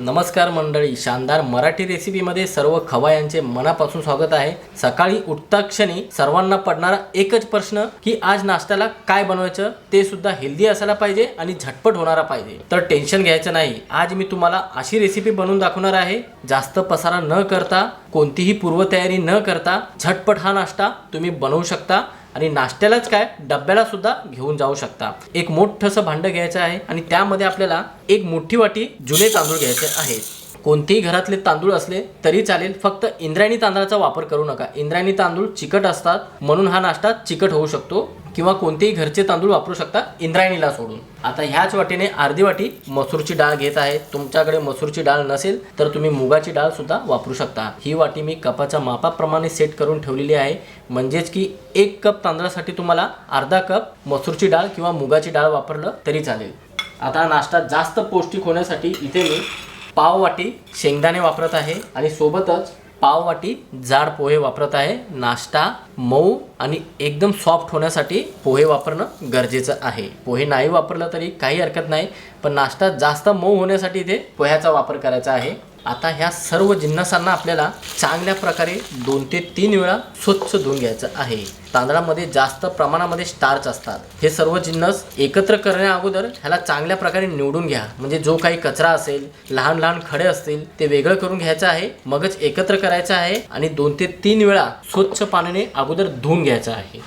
नमस्कार मंडळी शानदार मराठी रेसिपीमध्ये सर्व खवायांचे मनापासून स्वागत आहे. सकाळी उठता क्षणी सर्वांना पडणारा एकच प्रश्न की आज नाश्त्याला काय बनवायचं ते सुद्धा हेल्दी असायला पाहिजे आणि झटपट होणारा पाहिजे. तर टेन्शन घ्यायचं नाही. आज मी तुम्हाला अशी रेसिपी बनवून दाखवणार आहे. जास्त पसारा न करता कोणतीही पूर्वतयारी न करता झटपट हा नाश्ता तुम्ही बनवू शकता. आणि नाश्त्यालाच काय डब्याला सुद्धा घेऊन जाऊ शकता. एक मोठंसं भांडं घ्यायचं आहे आणि त्यामध्ये आपल्याला एक मोठी वाटी जुने तांदूळ घ्यायचे आहेत. कोणतेही घरातले तांदूळ असले तरी चालेल. फक्त इंद्रायणी तांदळाचा वापर करू नका. इंद्रायणी तांदूळ चिकट असतात म्हणून हा नाश्ता चिकट होऊ शकतो किंवा कोणतेही घरचे तांदूळ वापरू शकता इंद्रायणीला सोडून. आता ह्याच वाटीने अर्धी वाटी मसूरची डाळ घेत आहे. तुमच्याकडे मसूरची डाळ नसेल तर तुम्ही मुगाची डाळ सुद्धा वापरू शकता. ही वाटी मी कपाच्या मापाप्रमाणे सेट करून ठेवलेली आहे. म्हणजेच की एक कप तांदळासाठी तुम्हाला अर्धा कप मसूरची डाळ किंवा मुगाची डाळ वापरलं तरी चालेल. आता नाश्ता जास्त पौष्टिक होण्यासाठी इथे मी पाववाटी शेंगदाणे वापरत आहे आणि सोबतच पाववाटी जाड पोहे वापरत आहे नाश्ता मऊ आणि एकदम सॉफ्ट होण्यासाठी पोहे वापरणं गरजेचं आहे. पोहे नाही वापरलं तरी काही हरकत नाही पण नाश्ता जास्त मऊ होण्यासाठी इथे पोह्याचा वापर करायचा आहे. आता ह्या सर्व जिन्नसांना आपल्याला चांगल्या प्रकारे दोन ते तीन वेळा स्वच्छ धुवून घ्यायचं आहे. तांदळामध्ये जास्त प्रमाणामध्ये स्टार्च असतात. हे सर्व जिन्नस एकत्र करण्या अगोदर ह्याला चांगल्या प्रकारे निवडून घ्या. म्हणजे जो काही कचरा असेल लहान लहान खडे असतील ते वेगळं करून घ्यायचं आहे मगच एकत्र करायचं आहे आणि दोन ते तीन वेळा स्वच्छ पाण्याने अगोदर धुवून घ्यायचं आहे.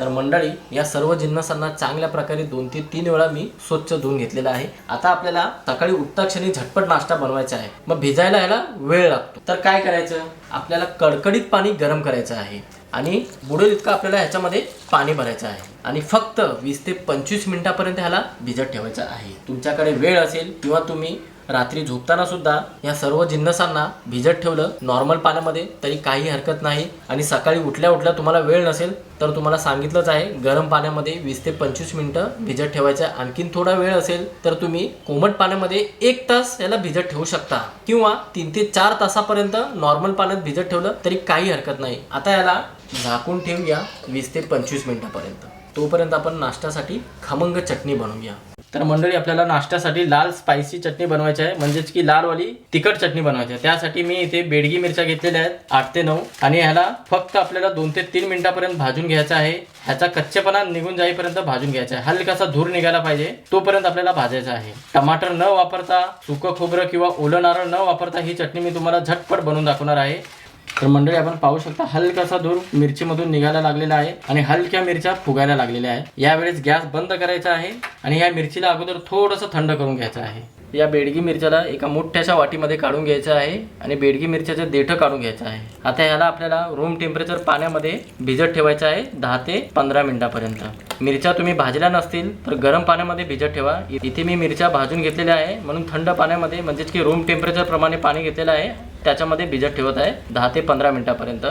तर मंडळी या सर्व जिन्नसांना चांगल्या प्रकारे दोन ते तीन वेळा मी स्वच्छ धुवून घेतलेला आहे. आता आपल्याला सकाळी उठता झटपट नाश्ता बनवायचा आहे. मग भिजायला ह्याला वेळ लागतो. तर काय करायचं? आपल्याला कडकडीत पाणी गरम करायचं आहे आणि बुडेल इतकं आपल्याला ह्याच्यामध्ये पाणी भरायचं आहे. आणि फक्त वीस ते पंचवीस मिनिटापर्यंत ह्याला भिजत ठेवायचं आहे. तुमच्याकडे वेळ असेल किंवा तुम्ही रात्री झोपताना सुद्धा या सर्व जिन्नसांना भिजत ठेवलं. नॉर्मल पाण्यामध्ये तरी काही हरकत नाही. आणि सकाळी उठल्या उठल्या तुम्हाला वेळ नसेल तर तुम्हाला सांगितलंच आहे गरम पाण्यामध्ये वीस ते पंचवीस मिनिटं भिजत ठेवायचं. आहे. आणखीन थोडा वेळ असेल तर तुम्ही कोमट पाण्यामध्ये एक तास याला भिजत ठेवू शकता. किंवा तीन ते चार तासापर्यंत नॉर्मल पाण्यात भिजत ठेवलं तरी काही हरकत नाही. आता याला झाकून ठेवूया वीस ते पंचवीस मिनिटापर्यंत. तोपर्यंत आपण नाश्त्यासाठी खमंग चटणी बनवूया. तर मंडळी आपल्याला नाश्त्यासाठी लाल स्पायसी चटणी बनवायची आहे. म्हणजेच की लालवाली तिखट चटणी बनवायची आहे. त्यासाठी मी इथे बेडगी मिरच्या घेतलेल्या आहेत आठ ते नऊ. आणि ह्याला फक्त आपल्याला दोन ते तीन मिनिटापर्यंत भाजून घ्यायचा आहे. ह्याचा कच्चेपणा निघून जाईपर्यंत भाजून घ्यायचा आहे. हलकासा धूर निघायला पाहिजे. तोपर्यंत आपल्याला भाजायचा आहे. टमाटर न वापरता सुकं खोबरं किंवा ओलं नारळ न वापरता ही चटणी मी तुम्हाला झटपट बनवून दाखवणार आहे. तर मंडळी आपण पाहू शकता हलकासा धूर मिरचीमधून निघायला लागलेला आहे आणि हलक्या मिरच्या फुगायला लागलेल्या आहे यावेळेस गॅस बंद करायचा आहे आणि या मिरचीला अगोदर थोडंसं थंड करून घ्यायचं आहे. या बेडगी मिरच्याला एका मोठ्याशा वाटीमध्ये काढून घ्यायचं आहे आणि बेडगी मिरच्याचं देठं काढून घ्यायचं आहे. आता ह्याला आपल्याला रूम टेम्परेचर पाण्यामध्ये भिजत ठेवायचं आहे दहा ते पंधरा मिनिटापर्यंत. मिरच्या तुम्ही भाजल्या नसतील तर गरम पाण्यामध्ये भिजत ठेवा. इथे मी मिरच्या भाजून घेतलेल्या आहे. म्हणून थंड पाण्यामध्ये म्हणजेच की रूम टेम्परेचर प्रमाणे पाणी घेतलेलं आहे. त्याच्यामध्ये भिजत ठेवत आहे. दहा ते पंधरा मिनटापर्यंत.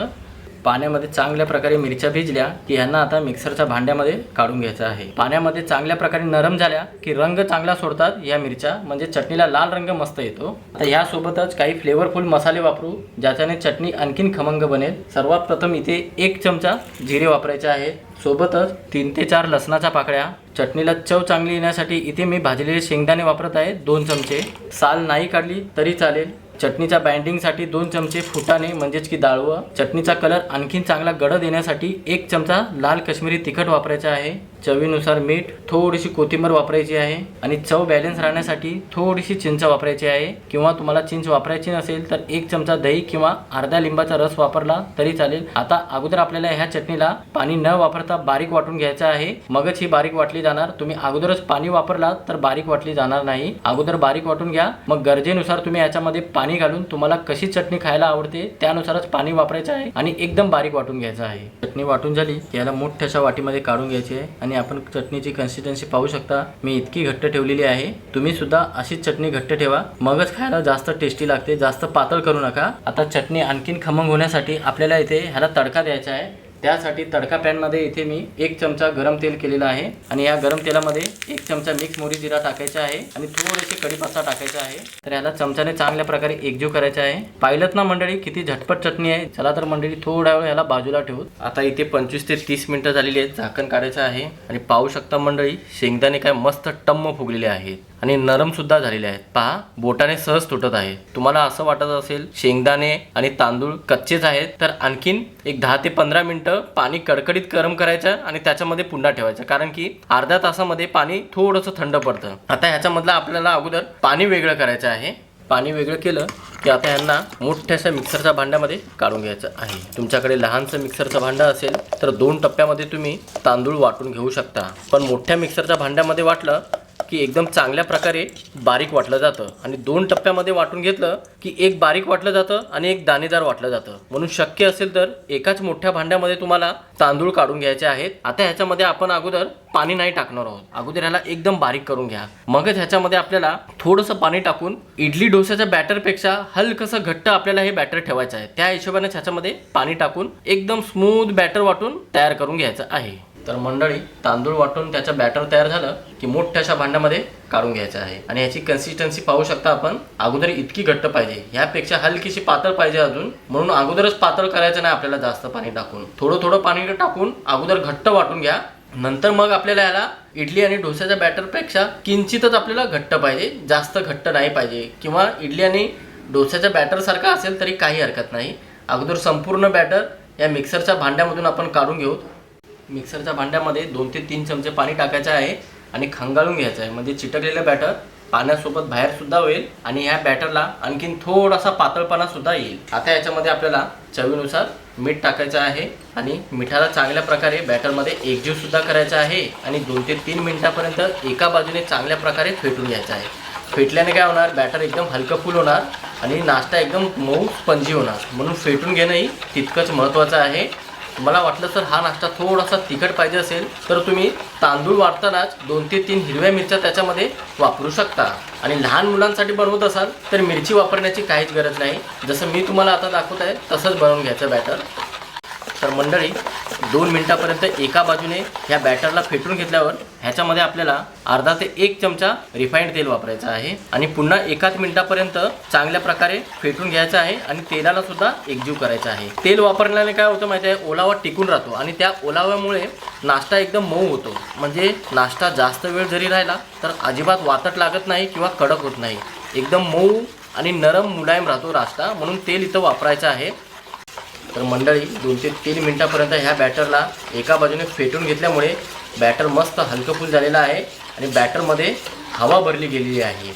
पाण्यामध्ये चांगल्या प्रकारे मिरच्या भिजल्या की ह्यांना आता मिक्सरच्या भांड्यामध्ये काढून घ्यायचं आहे. पाण्यामध्ये चांगल्या प्रकारे नरम झाल्या की रंग चांगला सोडतात या मिरच्या. म्हणजे चटणीला लाल रंग मस्त येतो. आता ह्यासोबतच काही फ्लेवरफुल मसाले वापरू ज्याच्याने चटणी आणखीन खमंग बनेल. सर्वात प्रथम इथे एक चमचा जिरे वापरायचे आहे. सोबतच तीन ते चार लसणाच्या पाकळ्या. चटणीला चव चांगली येण्यासाठी इथे मी भाजलेले शेंगदाणे वापरत आहे. दोन चमचे. साल नाही काढली तरी चालेल. चटणीच्या बाइंडिंगसाठी दोन चमचे फुटाणे म्हणजेच की डाळवं. चटणीचा कलर आणखीन चांगला गडद येण्यासाठी एक चमचा लाल कश्मीरी तिखट वापरायचा आहे. चवीनुसार मीठ थोडीशी कोथिंबीर वापरायची आहे आणि चव बॅलन्स राहण्यासाठी थोडीशी चिंच वापरायची आहे. किंवा तुम्हाला चिंच वापरायची नसेल तर एक चमचा दही किंवा अर्धा लिंबाचा रस वापरला तरी चालेल. आता अगोदर आपल्याला ह्या चटणीला पाणी न वापरता बारीक वाटून घ्यायचं आहे. मगच ही बारीक वाटली जाणार. तुम्ही अगोदरच पाणी वापरला तर बारीक वाटली जाणार नाही. अगोदर बारीक वाटून घ्या. मग गरजेनुसार तुम्ही याच्यामध्ये पाणी घालून तुम्हाला कशी चटणी खायला आवडते त्यानुसारच पाणी वापरायचं आहे आणि एकदम बारीक वाटून घ्यायचं आहे. चटणी वाटून झाली याला मोठ्याशा वाटीमध्ये काढून घ्यायची आहे आणि आणि आपण चटणीची कन्सिस्टन्सी पाहू शकता. मी इतकी घट्ट ठेवलेली आहे. तुम्ही सुद्धा अशीच चटणी घट्ट ठेवा. मगच खायला जास्त टेस्टी लागते. जास्त पातळ करू नका. आता चटणी आणखीन खमंग होण्यासाठी आपल्याला इथे ह्याला तडका द्यायचा आहे. त्यासाठी तडका पॅनमध्ये इथे मी एक चमचा गरम तेल केलेलं आहे आणि या गरम तेलामध्ये एक चमचा मिक्स मोरी जिरा टाकायचा आहे आणि थोडेसे कढीपत्ता टाकायचा आहे. तर याला चमच्याने चांगल्या प्रकारे एकजीव करायचा आहे. पाहिलंच ना मंडळी किती झटपट चटणी आहे. चला तर मंडळी थोडा वेळ याला बाजूला ठेवू. आता इथे पंचवीस ते तीस मिनिटं झालेली आहेत. झाकण काढायचं आहे. आणि पाहू शकता मंडळी शेंगदाणे काय मस्त टम्म फुगलेले आहेत. आणि नरमसुद्धा झालेले आहेत. पहा बोटाने सहज तुटत आहे. तुम्हाला असं वाटत असेल शेंगदाणे आणि तांदूळ कच्चेच आहेत तर आणखीन एक दहा ते पंधरा मिनटं पाणी कडकडीत गरम करायचं आणि त्याच्यामध्ये पुन्हा ठेवायचं. कारण की अर्ध्या तासामध्ये पाणी थोडंसं थंड पडतं. आता ह्याच्यामधलं आपल्याला अगोदर पाणी वेगळं करायचं आहे. पाणी वेगळं केलं की आता यांना मोठ्याशा मिक्सरच्या भांड्यामध्ये काढून घ्यायचं आहे. तुमच्याकडे लहानसं मिक्सरचं भांडं असेल तर दोन टप्प्यामध्ये तुम्ही तांदूळ वाटून घेऊ शकता. पण मोठ्या मिक्सरच्या भांड्यामध्ये वाटलं की एकदम चांगल्या प्रकारे बारीक वाटलं जातं. आणि दोन टप्प्यामध्ये वाटून घेतलं की एक बारीक वाटलं जातं आणि एक दाणेदार वाटलं जातं. म्हणून शक्य असेल तर एकाच मोठ्या भांड्यामध्ये तुम्हाला तांदूळ काढून घ्यायचे आहेत. आता ह्याच्यामध्ये आपण अगोदर पाणी नाही टाकणार आहोत. अगोदर ह्याला एकदम बारीक करून घ्या. मगच ह्याच्यामध्ये आपल्याला थोडंसं पाणी टाकून इडली डोस्याच्या बॅटरपेक्षा हलकसं घट्ट आपल्याला हे बॅटर ठेवायचं आहे. त्या हिशोबाने ह्याच्यामध्ये पाणी टाकून एकदम स्मूथ बॅटर वाटून तयार करून घ्यायचं आहे. तर मंडळी तांदूळ वाटून त्याचं बॅटर तयार झालं की मोठ्याशा भांड्यामध्ये काढून घ्यायचं आहे. आणि ह्याची कन्सिस्टन्सी पाहू शकता आपण अगोदर इतकी घट्ट पाहिजे. ह्यापेक्षा हलकीशी पातळ पाहिजे अजून. म्हणून अगोदरच पातळ करायचं नाही आपल्याला जास्त पाणी टाकून. थोडं थोडं पाणी टाकून अगोदर घट्ट वाटून घ्या. नंतर मग आपल्याला याला इडली आणि डोस्याच्या बॅटरपेक्षा किंचितच आपल्याला घट्ट पाहिजे. जास्त घट्ट नाही पाहिजे. किंवा इडली आणि डोस्याच्या बॅटरसारखा असेल तरी काही हरकत नाही. अगोदर संपूर्ण बॅटर या मिक्सरच्या भांड्यामधून आपण काढून घेऊ. मिक्सरच्या भांड्यामध्ये दोन ते तीन चमचे पाणी टाकायचं आहे आणि खंगाळून घ्यायचं आहे. म्हणजे चिटकलेलं बॅटर पाण्यासोबत बाहेरसुद्धा होईल आणि ह्या बॅटरला आणखीन थोडासा पातळपणासुद्धा येईल. आता याच्यामध्ये आपल्याला चवीनुसार मीठ टाकायचं आहे आणि मिठाला चांगल्या प्रकारे बॅटरमध्ये एकजीवसुद्धा करायचा आहे आणि दोन ते तीन मिनटापर्यंत एका बाजूने चांगल्या प्रकारे फेटून घ्यायचं आहे. फेटल्याने काय होणार? बॅटर एकदम हलकं फुल होणार आणि नाश्ता एकदम मऊ स्पंजी होणार. म्हणून फेटून घेणंही तितकंच महत्त्वाचं आहे. मला वाटलं तर हा नाश्ता थोडासा तिखट पाहिजे असेल तर तुम्ही तांदूळ वाढतानाच दोन ते तीन हिरव्या मिरच्या त्याच्यामध्ये वापरू शकता. आणि लहान मुलांसाठी बनवत असाल तर मिरची वापरण्याची काहीच गरज नाही. जसं मी तुम्हाला आता दाखवत आहे तसंच बनवून घ्यायचं बॅटर तर मंडळी दोन मिनटापर्यंत एका बाजूने ह्या बॅटरला फेटून घेतल्यावर ह्याच्यामध्ये आपल्याला अर्धा ते एक चमचा रिफाईंड तेल वापरायचं आहे आणि पुन्हा एकाच मिनिटापर्यंत चांगल्या प्रकारे फेटून घ्यायचं आहे आणि तेलाला सुद्धा एकजीव करायचं आहे. तेल वापरल्याने काय होतं माहिती आहे? ओलावा टिकून राहतो आणि त्या ओलाव्यामुळे नाश्ता एकदम मऊ होतो. म्हणजे नाश्ता जास्त वेळ जरी राहिला तर अजिबात वातट लागत नाही किंवा कडक होत नाही. एकदम मऊ आणि नरम मुलायम राहतो नाश्ता म्हणून तेल इथं वापरायचं आहे. तर मंडळी दोन ते तीन मिनटापर्यंत ह्या बॅटरला एका बाजूने फेटून घेतल्यामुळे बॅटर मस्त हलकंफुल झालेलं आहे आणि बॅटरमध्ये हवा भरली गेलेली आहे.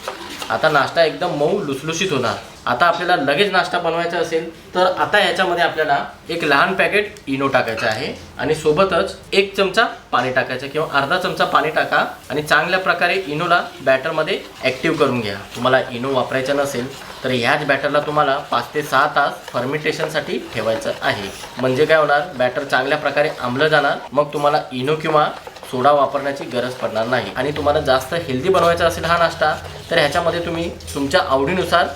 आता नाश्ता एकदम मऊ लुसलुशीत होणार. आता आपल्याला लगेच नाश्ता बनवायचा असेल तर आता याच्यामध्ये आपल्याला एक लहान पॅकेट इनो टाकायचं आहे आणि सोबतच एक चमचा पाणी टाकायचं किंवा अर्धा चमचा पाणी टाका आणि चांगल्या प्रकारे इनोला बॅटरमध्ये ॲक्टिव्ह करून घ्या. तुम्हाला इनो वापरायचा नसेल तर ह्याच बॅटरला तुम्हाला पाच ते सहा तास फर्मिटेशनसाठी ठेवायचं आहे. म्हणजे काय होणार? बॅटर चांगल्या प्रकारे आंबलं जाणार मग तुम्हाला इनो किंवा सोडा वापरण्याची गरज पडणार नाही. आणि तुम्हाला जास्त हेल्दी बनवायचा असेल हा नाश्ता तर ह्याच्यामध्ये तुम्ही तुमच्या आवडीनुसार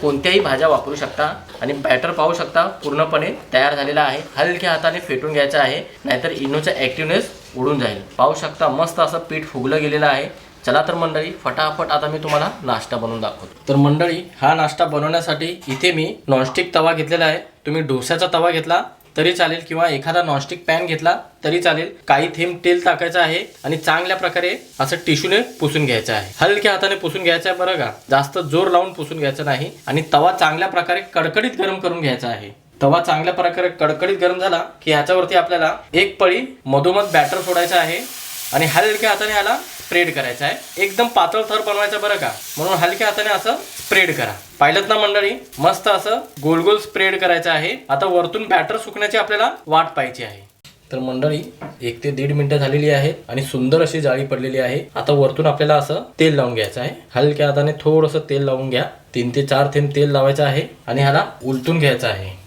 कोणत्याही भाज्या वापरू शकता आणि बॅटर पाहू शकता पूर्णपणे तयार झालेला आहे. हलक्या हाताने फेटून घ्यायचा आहे नाहीतर इनोचा ॲक्टिवनेस उडून जाईल. पाहू शकता मस्त असं पीठ फुगलं गेलेलं आहे. चला तर मंडळी फटाफट आता मी तुम्हाला नाश्ता बनवून दाखवतो. तर मंडळी हा नाश्ता बनवण्यासाठी इथे मी नॉनस्टिक तवा घेतलेला आहे. तुम्ही डोस्याचा तवा घेतला. तरी चालेल किंवा एखादा नॉनस्टिक पॅन घेतला तरी चालेल. काही थेंब तेल टाकायचं आहे आणि चांगल्या प्रकारे असं टिश्यूने पुसून घ्यायचं आहे. हलक्या हाताने पुसून घ्यायचं आहे बरं का. जास्त जोर लावून पुसून घ्यायचं नाही आणि तवा चांगल्या प्रकारे कडकडीत गरम करून घ्यायचा आहे. तवा चांगल्या प्रकारे कडकडीत गरम झाला की ह्याच्यावरती आपल्याला एक पळी मधोमध बॅटर सोडायचं आहे आणि हलक्या हाताने याला स्प्रेड करायचा आहे. एकदम पातळ थर बनवायचा बरं का? म्हणून हलक्या हाताने असं स्प्रेड करा. पाहिलं ना मंडळी? मस्त असं गोल गोल स्प्रेड करायचं आहे. आता वरतून बॅटर सुकण्याची आपल्याला वाट पाहिजे आहे. तर मंडळी एक ते दीड मिनिटं झालेली आहे आणि सुंदर अशी जाळी पडलेली आहे. आता वरतून आपल्याला असं तेल लावून घ्यायचं आहे. हलक्या हाताने थोडंसं तेल लावून घ्या. तीन ते चार थेंब तेल लावायचं आहे आणि ह्याला उलटून घ्यायचं आहे.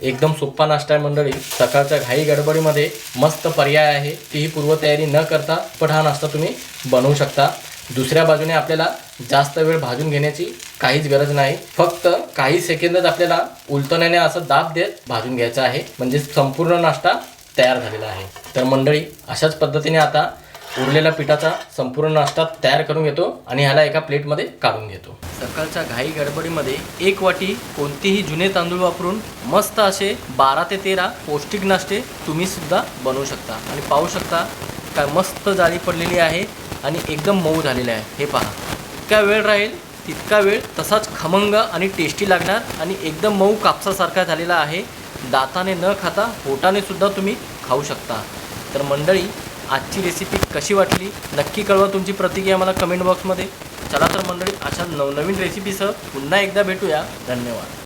एकदम सोप्पा नाश्ता आहे मंडळी. सकाळच्या घाई गडबडीमध्ये मस्त पर्याय आहे. तीही पूर्वतयारी न करता पण हा नाश्ता तुम्ही बनवू शकता. दुसऱ्या बाजूने आपल्याला जास्त वेळ भाजून घेण्याची काहीच गरज नाही. फक्त काही सेकंदच आपल्याला उलटण्याने असं दाब देत भाजून घ्यायचा आहे. म्हणजे संपूर्ण नाश्ता तयार झालेला आहे. तर मंडळी अशाच पद्धतीने आता उरलेल्या पिठाचा संपूर्ण नाश्ता तयार करून घेतो आणि ह्याला एका प्लेटमध्ये काढून घेतो. सकाळच्या घाई गडबडीमध्ये एक वाटी कोणतेही जुने तांदूळ वापरून मस्त असे बारा ते तेरा पौष्टिक नाश्ते तुम्ही सुद्धा बनवू शकता. आणि पाहू शकता काय मस्त जाळी पडलेली आहे आणि एकदम मऊ झालेले आहे. हे पहा. इतका वेळ राहील तितका वेळ तसाच खमंग आणि टेस्टी लागणार आणि एकदम मऊ कापसासारखा झालेला आहे. दाताने न खाता पोटाने सुद्धा तुम्ही खाऊ शकता. तर मंडळी आजची रेसिपी कशी वाटली? नक्की कळवा तुमची प्रतिक्रिया मला कमेंट बॉक्समध्ये चला तर मंडळी अशा नवनवीन रेसिपीसह पुन्हा एकदा भेटूया. धन्यवाद.